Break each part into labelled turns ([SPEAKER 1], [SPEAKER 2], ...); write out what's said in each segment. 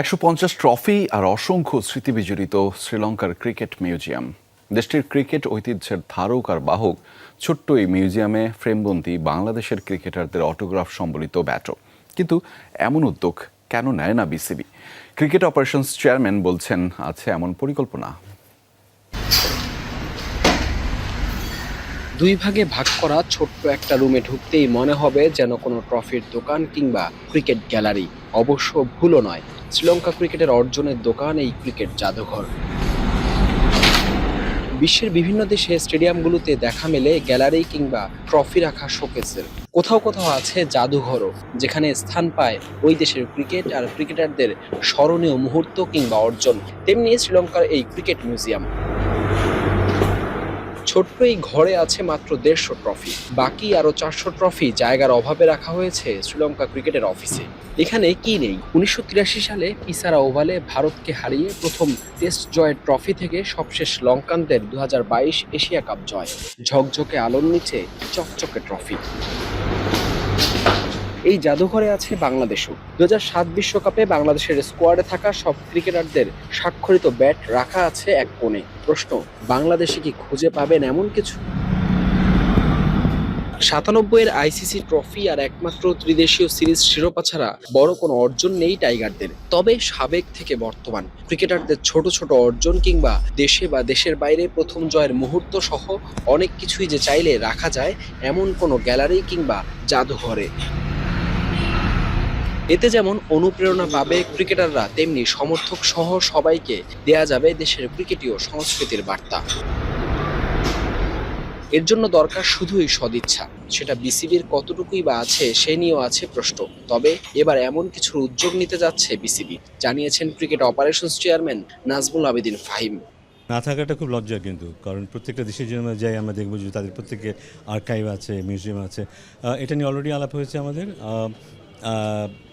[SPEAKER 1] একশো পঞ্চাশ ট্রফি আর অসংখ্য স্মৃতি বিজড়িত শ্রীলঙ্কার ক্রিকেট মিউজিয়াম। দেশটির ক্রিকেট ঐতিহ্যের ধারক আর বাহক ছোট্ট এই মিউজিয়ামে ফ্রেমবন্দি বাংলাদেশের ক্রিকেটারদের অটোগ্রাফ সম্বলিত ব্যাটও কিন্তু এমন উদ্যোগ কেন নেয় না বিসিবি? ক্রিকেট অপারেশনস চেয়ারম্যান বলছেন, আছে এমন পরিকল্পনা।
[SPEAKER 2] দুই ভাগে ভাগ করা ছোট্ট একটা রুমে ঢুকতেই মনে হবে যেন কোনো ট্রফির দোকান কিংবা ক্রিকেট গ্যালারি। অবশ্য ভুলও নয়। শ্রীলঙ্কা ক্রিকেটের অর্জনের দোকান এই ক্রিকেট জাদুঘর। বিশ্বের বিভিন্ন দেশে স্টেডিয়ামগুলোতে দেখা মেলে গ্যালারি কিংবা ট্রফি রাখা শোকেসের। কোথাও কোথাও আছে জাদুঘরও, যেখানে স্থান পায় ওই দেশের ক্রিকেট আর ক্রিকেটারদের স্মরণীয় মুহূর্ত কিংবা অর্জন। তেমনি শ্রীলঙ্কার এই ক্রিকেট মিউজিয়াম। ছোট্ট এই ঘরে আছে মাত্র দেড়শো ট্রফি। বাকি আরও চারশো ট্রফি জায়গার অভাবে রাখা হয়েছে শ্রীলঙ্কা ক্রিকেটের অফিসে। এখানে কি নেই? উনিশশো তিরাশি সালে পিসারা ওভালে ভারতকে হারিয়ে প্রথম টেস্ট জয়ের ট্রফি থেকে সবশেষ লঙ্কানদের দু হাজার বাইশ এশিয়া কাপ জয়। ঝকঝকে আলোর নিচে চকচকে ট্রফি। এই জাদুঘরে আছে বাংলাদেশও। দু সাত বিশ্বকাপে বাংলাদেশের স্কোয়াডে থাকা সব ক্রিকেটারদের স্বাক্ষরিত ব্যাট রাখা আছে এক কোণে। প্রশ্ন, বাংলাদেশে কি খুঁজে পাবেন এমন কিছু? সাতানব্বইয়ের আইসিসি ট্রফি আর একমাত্র ত্রিদেশীয় সিরিজ শিরোপা ছাড়া বড় কোনো অর্জন নেই টাইগারদের। তবে সাবেক থেকে বর্তমান ক্রিকেটারদের ছোট ছোট অর্জন কিংবা দেশে বা দেশের বাইরে প্রথম জয়ের মুহূর্ত সহ অনেক কিছুই যে চাইলে রাখা যায় এমন কোনো গ্যালারি কিংবা জাদুঘরে। এতে যেমন অনুপ্রেরণা পাবে ক্রিকেটাররা, তেমনি সমর্থক সহ সবাইকে দেয়া যাবে দেশের ক্রিকেটীয় সংস্কৃতির বার্তা। এর জন্য দরকার শুধুই সদিচ্ছা। সেটা বিসিবির কতটুকুই বা আছে, সে নিয়েও আছে প্রশ্ন। তবে এবার এমন কিছুর উদ্যোগ নিতে যাচ্ছে বিসিবি, জানিয়েছেন cricket operations chairman Najmul Abedin Fahim.
[SPEAKER 3] না থাকাটা খুব লজ্জার কিন্তু, কারণ প্রত্যেকটা দেশের জন্য যাই আমরা দেখব যে তাদের প্রত্যেকের আর্কাইভ আছে, মিউজিয়াম আছে। এটা নিয়ে অলরেডি আলাপ হয়েছে আমাদের।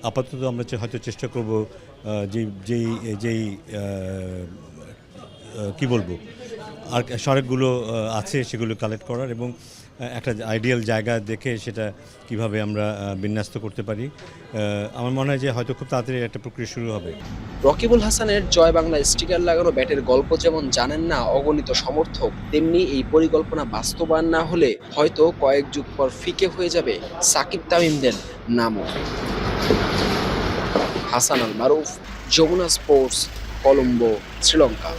[SPEAKER 3] আপাতত আমরা হয়তো চেষ্টা করব যে যেই যেই কি বলব? আর সড়কগুলো আছে সেগুলো কালেক্ট করার এবং একটা আইডিয়াল জায়গা দেখে সেটা কীভাবে আমরা বিন্যস্ত করতে পারি। আমার মনে হয় যে হয়তো খুব তাড়াতাড়ি একটা প্রক্রিয়া শুরু হবে।
[SPEAKER 2] রকিবুল হাসানের জয় বাংলা স্টিকার লাগানো ব্যাটের গল্প যেমন জানেন না অগণিত সমর্থক, তেমনি এই পরিকল্পনা বাস্তবায়ন না হলে হয়তো কয়েক যুগ পর ফিকে হয়ে যাবে সাকিব তামিমদের নামও। হাসান আল মারুফ, যমুনা স্পোর্টস, কলম্বো, শ্রীলঙ্কা।